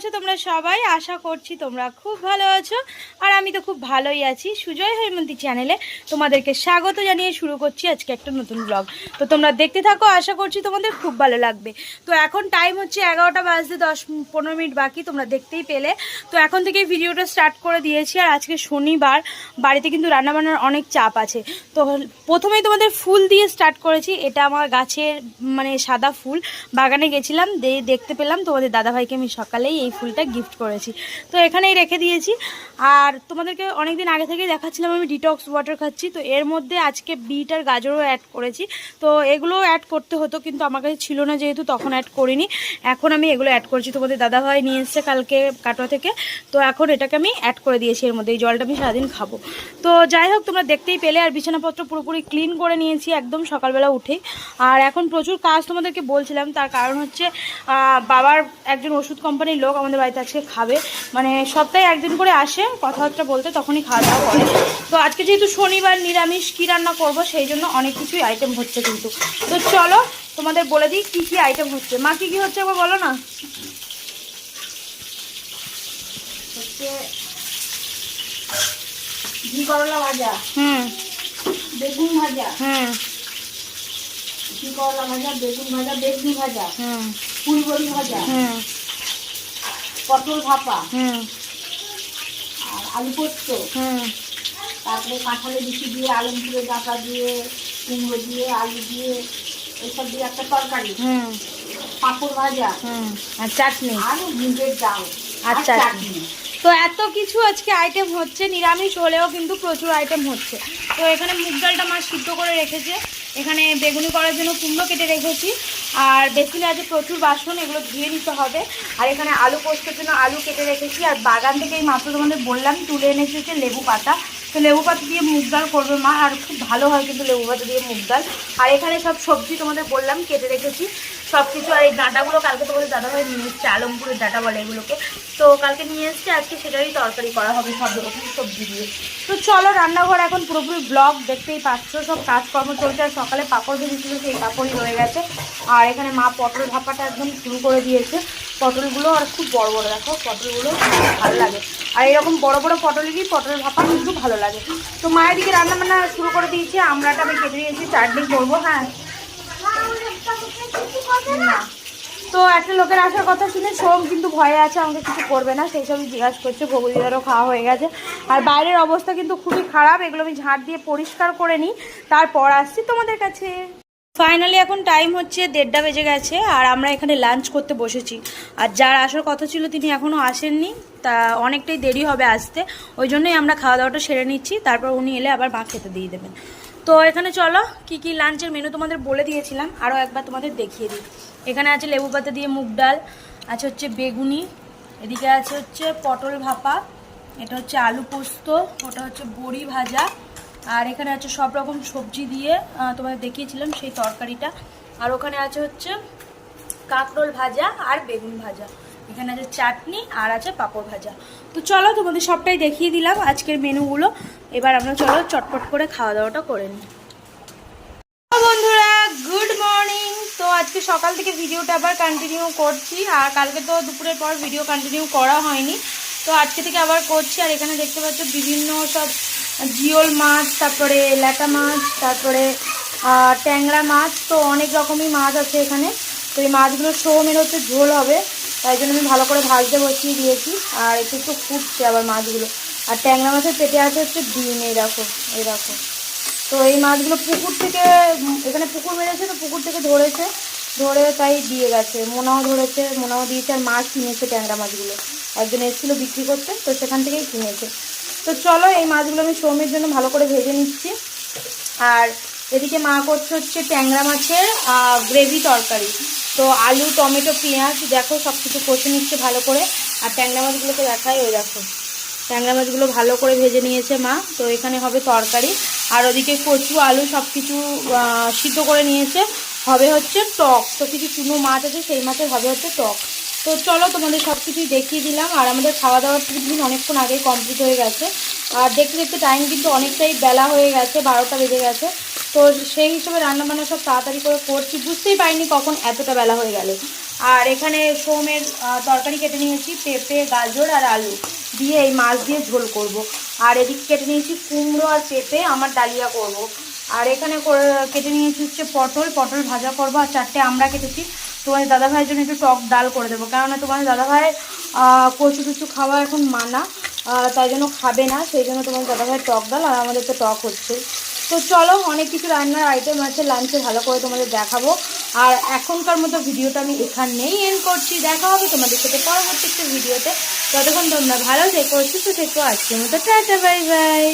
আছো তোমরা সবাই? আশা করছি তোমরা খুব ভালো আছো। আর আমি তো খুব ভালোই আছি। সুজয় হৈমন্তী চ্যানেলে তোমাদেরকে স্বাগত জানিয়ে শুরু করছি আজকে একটা নতুন ব্লগ তো তোমরা দেখতে থাকো, আশা করছি তোমাদের খুব ভালো লাগবে। তো এখন টাইম হচ্ছে এগারোটা বাজতে দশ পনেরো মিনিট বাকি, তোমরা দেখতেই পেলে। তো এখন থেকেই ভিডিওটা স্টার্ট করে দিয়েছি। আর আজকে শনিবার, বাড়িতে কিন্তু রান্নাবান্নার অনেক চাপ আছে। তো প্রথমেই তোমাদের ফুল দিয়ে স্টার্ট করেছি। এটা আমার গাছের মানে সাদা ফুল। বাগানে গেছিলাম দেখতে পেলাম তোমাদের দাদাভাইকে আমি সকালেই এই ফুলটা গিফট করেছি। তো এখানেই রেখে দিয়েছি। আর তোমাদেরকে অনেকদিন আগে থেকেই দেখাচ্ছিলাম, আমি ডিটক্স ওয়াটার খাচ্ছি। তো এর মধ্যে আজকে বিট আর গাজরও অ্যাড করেছি। তো এগুলো অ্যাড করতে হতো, কিন্তু আমার কাছে ছিল না যেহেতু তখন অ্যাড করিনি। এখন আমি এগুলো অ্যাড করছি। তোমাদের দাদাভাই নিয়ে এসছে কালকে কাটোয়া থেকে। তো এখন এটাকে আমি অ্যাড করে দিয়েছি এর মধ্যে। এই জলটা আমি সারাদিন খাব। তো যাই হোক, তোমরা দেখতেই পেলে। আর বিছানাপত্র পুরোপুরি ক্লিন করে নিয়েছি একদম সকালবেলা উঠেই। আর এখন প্রচুর কাজ তোমাদেরকে বলছিলাম। তার কারণ হচ্ছে বাবার একজন ওষুধ কোম্পানির লোক আমাদের বাড়িতে আজকে খাবে। মানে সপ্তাহে একদিন করে আসে কথাবার্তা বলতে তখনই খাওয়া দাওয়া করে। তো আজকে যেহেতু শনিবার নিরামিষ কী রান্না করব সেই জন্য অনেক কিছুই আইটেম হচ্ছে কিন্তু। তো চলো তোমাদের বলে দিই কী কী আইটেম হচ্ছে। মা কী কী হচ্ছে একবার বলো না? ঘি করলা ভাজা হুম। বেগুন ভাজা হুম। ঘি করলা ভাজা বেগুন ভাজা বেগুনি ভাজা হুম। ফুলবড়ি ভাজা হুম। পটল ভাপা। হুম। আর আলু পোস্ত। হুম। তারপরে কাঁঠালে বিচি দিয়ে আলু দিয়ে ডাকা দিয়ে কুমড়ো দিয়ে আলু দিয়ে এইসব দিয়ে একটা তরকারি। হুম। পাঁপড় ভাজা। হুম। আর চাটনি। আর মুগের ডাল। আর। চাটনি। তো এত কিছু আজকে আইটেম হচ্ছে নিরামিষ হলেও কিন্তু প্রচুর আইটেম হচ্ছে। তো এখানে মুগ ডালটা মা সিদ্ধ করে রেখেছে। এখানে বেগুনি করার জন্য কুমড়ো কেটে রেখেছি। আর বেসিনে আছে প্রচুর বাসন, এগুলো ধুয়ে নিতে হবে। আর এখানে আলু পোস্তের জন্য আলু কেটে রেখেছি। আর বাগান থেকে এই মাত্র তোমাদের বললাম, তুলে এনেছি হচ্ছে লেবু পাতা। তো লেবু পাতা দিয়ে মুগ ডাল করবে মা, আর খুব ভালো হয় কিন্তু লেবু পাতা দিয়ে মুগ ডাল। আর এখানে সব সবজি তোমাদের বললাম, কেটে রেখেছি। সব কিছু আর এই ডাঁটাগুলো কালকে তোমাদের দাদাভাই নিয়ে এসছে, আলমপুরের ডাঁটা বলে এগুলোকে। তো কালকে নিয়ে এসছে, আজকে সেটারই তরকারি করা হবে সব রকম সবজি দিয়ে। তো চলো রান্নাঘর এখন পুরোপুরি ব্লগ, দেখতেই পাচ্ছ, সব কাজকর্ম চলছে, আর সকালে পাঁপড় ভেজেছিল, সেই পাঁপড়ই রয়ে গেছে। আর এখানে মা পটল ভাপাটা একদম শুরু করে দিয়েছে। পটলগুলো আর খুব বড় বড়, দেখো পটলগুলো ভালো লাগে। আর এরকম বড় বড় পটলেরই পটল ভাপা কিন্তু ভালো লাগে। তো মায়ের দিকে রান্না বান্না শুরু করে দিয়েছি, আমরাটা আমি কেটে দিয়েছি চাটনি করব হ্যাঁ। তো একটা লোকের আসার কথা শুনে সোম কিন্তু ভয়ে আছে, আমাকে কিছু করবে না, সেই সবই জিজ্ঞাসা করছে ভগবতীদেরও খাওয়া হয়ে গেছে। আর বাইরের অবস্থা কিন্তু খুবই খারাপ, এগুলো আমি ঝাঁট দিয়ে পরিষ্কার করে নিই, তারপর আসছি তোমাদের কাছে। ফাইনালি এখন টাইম হচ্ছে দেড়টা বেজে গেছে আর আমরা এখানে লাঞ্চ করতে বসেছি। আর যার আসার কথা ছিল তিনি এখনও আসেননি, তা অনেকটাই দেরি হবে আসতে। ওই জন্যই আমরা খাওয়া দাওয়াটা সেরে নিচ্ছি, তারপর উনি এলে আবার মা খেতে দিয়ে দেবেন। তো এখানে চলো, কি কি লাঞ্চের মেনু তোমাদের বলে দিয়েছিলাম আরও একবার তোমাদের দেখিয়ে দিই। এখানে আছে লেবু পাতা দিয়ে মুগ ডাল, আছে হচ্ছে বেগুনি, এদিকে আছে হচ্ছে পটল ভাপা, এটা হচ্ছে আলু পোস্ত, ওটা হচ্ছে বড়ি ভাজা আর এখানে আছে সব রকম সবজি দিয়ে তোমাদের দেখিয়েছিলাম সেই তরকারিটা। আর ওখানে আছে হচ্ছে কাঁকরোল ভাজা আর বেগুন ভাজা। এখানে আছে চাটনি আর আছে পাঁপড় ভাজা। তো চলো, তোমাদের সবটাই দেখিয়ে দিলাম আজকের মেনুগুলো। এবার আমরা চলো, চটপট করে খাওয়া দাওয়াটা করে নিই। বন্ধুরা গুড মর্নিং তো আজকে সকাল থেকে ভিডিওটা আবার কন্টিনিউ করছি, আর কালকে তো দুপুরের পর ভিডিও কন্টিনিউ করা হয়নি। তো আজকে থেকে আবার করছি, আর এখানে দেখতে পাচ্ছ বিভিন্ন সব জিওল মাছ, তারপরে ল্যাটা মাছ, তারপরে ট্যাংরা মাছ, তো অনেক রকমই মাছ আছে এখানে। তো এই মাছগুলো সোমের হচ্ছে ঝোল হবে। তাই জন্য আমি ভালো করে ভাজতে বসিয়ে দিয়েছি। আর একটু একটু ফুটছে আবার মাছগুলো। আর ট্যাংরা মাছের পেটে আছে হচ্ছে ডিম, এই দেখো এই দেখো। তো এই মাছগুলো পুকুর থেকে, এখানে পুকুর বেড়েছে তো পুকুর থেকে ধরেছে। ধরে তাই দিয়ে গেছে। মোনাও ধরেছে, মোনাও দিয়েছে, আর মাছ কিনেছে ট্যাংরা মাছগুলো। একজন এসেছিল বিক্রি করতে, তো সেখান থেকেই কিনেছে। তো চলো এই মাছগুলো আমি সৌমের জন্য ভালো করে ভেজে নিচ্ছি। আর এদিকে মা করছে হচ্ছে ট্যাংরা মাছের গ্রেভি তরকারি। তো আলু, টমেটো, পেঁয়াজ, দেখো সব কিছু কষে নিচ্ছে ভালো করে। আর ট্যাংরা মাছগুলোকে দেখাই ওই দেখো। ট্যাংরা মাছগুলো ভালো করে ভেজে নিয়েছে মা। তো এখানে হবে তরকারি। আর ওদিকে কচু, আলু সব কিছু সিদ্ধ করে নিয়েছে। হবে হচ্ছে টক। তো কিছু চুনো মাছ আছে, সেই মাছের হবে হচ্ছে টক। তো চলো তোমাদের সব কিছুই দেখিয়ে দিলাম। আর আমাদের খাওয়া দাওয়ার টিফিন অনেকক্ষণ আগেই কমপ্লিট হয়ে গেছে। আর দেখতে দেখতে টাইম কিন্তু অনেকটাই বেলা হয়ে গেছে, বারোটা বেজে গেছে। তো সেই হিসেবে রান্নাবান্না সব তাড়াতাড়ি করে করছি। বুঝতেই পারিনি কখন এতটা বেলা হয়ে গেল। আর এখানে সোমের তরকারি কেটে নিয়েছি, পেঁপে, গাজর আর আলু। দিয়ে এই মাছ দিয়ে ঝোল করব। আর এদিকে কেটে নিয়েছি কুমড়ো আর পেঁপে, আমার ডালিয়া করব। আর এখানে কেটে নিয়েছি হচ্ছে পটল পটল ভাজা করব আর চারটে আমরা কেটেছি। তোমাদের দাদাভাইয়ের জন্য একটু টক ডাল করে দেবো, কেননা তোমাদের দাদাভাই কচু টুচু খাওয়া এখন মানা তাই জন্য খাবে না, সেই জন্য তোমাদের দাদাভাইয়ের টক ডাল আর আমাদের তো টক হচ্ছে। তো চলো, অনেক কিছু রান্নার আইটেম আছে লাঞ্চে ভালো করে তোমাদের দেখাবো। আর এখনকার মতো ভিডিওটা আমি এখানেই এন্ড করছি। দেখা হবে তোমাদের সাথে পরবর্তী ভিডিওতে। ততক্ষণ তোমরা ভালো থেকো, সুস্থ থেকো, আজকের মতো টাটা বাই বাই